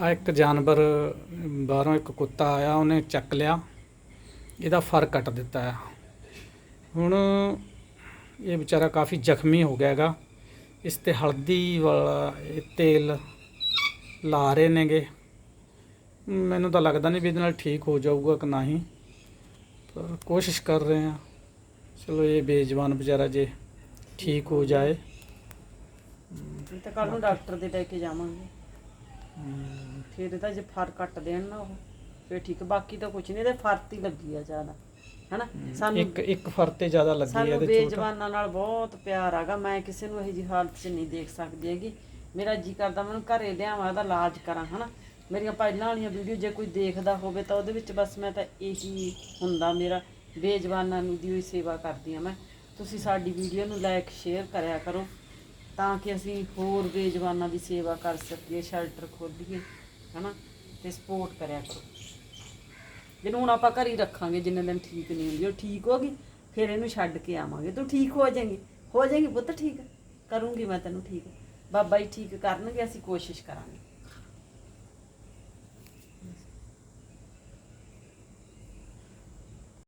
ਆ ਇੱਕ ਜਾਨਵਰ ਬਾਹਰੋਂ ਇੱਕ ਕੁੱਤਾ ਆਇਆ ਉਹਨੇ ਚੱਕ ਲਿਆ। ਇਹਦਾ ਫਰ ਕੱਟ ਦਿੱਤਾ ਆ। ਹੁਣ ਇਹ ਵਿਚਾਰਾ ਕਾਫੀ ਜ਼ਖਮੀ ਹੋ ਗਿਆ ਹੈਗਾ। ਇਸ ਤੇ ਹਲਦੀ ਵਾਲਾ ਇਹ ਤੇਲ ਲਾ ਰਹੇ ਨੇਗੇ। ਮੈਨੂੰ ਤਾਂ ਲੱਗਦਾ ਨਹੀਂ ਵੀ ਇਹਦੇ ਨਾਲ ਠੀਕ ਹੋ ਜਾਊਗਾ ਕਿ ਨਹੀਂ। ਪਰ ਕੋਸ਼ਿਸ਼ ਕਰ ਰਹੇ ਆ। ਚਲੋ ਇਹ ਬੇਜਵਾਨ ਵਿਚਾਰਾ ਜੇ ਠੀਕ ਹੋ ਜਾਏ। ਤੇ ਕੱਲ ਨੂੰ ਡਾਕਟਰ ਦੇ ਲੈ ਕੇ ਜਾਵਾਂਗੇ। ਫਿਰ ਇਹਦਾ ਜੇ ਫਰ ਕੱਟ ਦੇਣ ਨਾ ਉਹ ਫਿਰ ਠੀਕ ਬਾਕੀ ਤਾਂ ਕੁਝ ਨਹੀਂ ਇਹਦੇ ਫਰਤ ਲੱਗੀ ਆ ਜ਼ਿਆਦਾ ਹਨਾ? ਸਾਨੂੰ ਇੱਕ ਇੱਕ ਫਰ ਤੇ ਜ਼ਿਆਦਾ ਲੱਗੀ ਸਾਨੂੰ ਇਹਦੇ ਚੋਟ ਬੇਜਵਾਨਾਂ ਨਾਲ ਬਹੁਤ ਪਿਆਰ ਆਗਾ ਮੈਂ ਕਿਸੇ ਨੂੰ ਇਹੋ ਜੀ ਹਾਲਤ 'ਚ ਨਹੀਂ ਦੇਖ ਸਕਦੀ ਹੈਗੀ। ਮੇਰਾ ਜੀ ਕਰਦਾ ਮੈਨੂੰ ਘਰੇ ਲਿਆਵਾਂ ਇਹਦਾ ਇਲਾਜ ਕਰਾਂ ਹਨਾ? ਮੇਰੀਆਂ ਪਹਿਲਾਂ ਵਾਲੀਆਂ ਵੀਡੀਓ ਜੇ ਕੋਈ ਦੇਖਦਾ ਹੋਵੇ ਤਾਂ ਉਹਦੇ ਵਿੱਚ ਬਸ ਮੈਂ ਤਾਂ ਇਹੀ ਹੁੰਦਾ ਮੇਰਾ ਬੇਜਵਾਨਾਂ ਨੂੰ ਦੀ ਹੋਈ ਸੇਵਾ ਕਰਦੀ ਆ ਮੈਂ। ਤੁਸੀਂ ਸਾਡੀ ਵੀਡੀਓ ਨੂੰ ਲਾਈਕ ਸ਼ੇਅਰ ਕਰਿਆ ਕਰੋ ਤਾਂ ਕਿ ਅਸੀਂ ਹੋਰ ਬੇਜਵਾਨਾਂ ਦੀ ਸੇਵਾ ਕਰ ਸਕੀਏ ਸ਼ੈਲਟਰ ਖੋਲੀਏ ਹਨਾ? ਤੇ ਸਪੋਰਟ ਕਰਿਆ ਕਰੋ। ਜਿਹਨੂੰ ਹੁਣ ਆਪਾਂ ਘਰ ਹੀ ਰੱਖਾਂਗੇ, ਜਿੰਨੇ ਦਿਨ ਠੀਕ ਨਹੀਂ ਹੁੰਦੀ, ਉਹ ਠੀਕ ਹੋ ਗਈ, ਫਿਰ ਇਹਨੂੰ ਛੱਡ ਕੇ ਆਵਾਂਗੇ। ਤੂੰ ਠੀਕ ਹੋ ਜਾਏਂਗੀ। ਹੋ ਜਾਏਂਗੀ ਪੁੱਤ ਠੀਕ। ਕਰੂੰਗੀ ਮੈਂ ਤੈਨੂੰ ਠੀਕ। ਬਾਬਾ ਜੀ ਠੀਕ ਕਰਨਗੇ, ਅਸੀਂ ਕੋਸ਼ਿਸ਼ ਕਰਾਂਗੇ।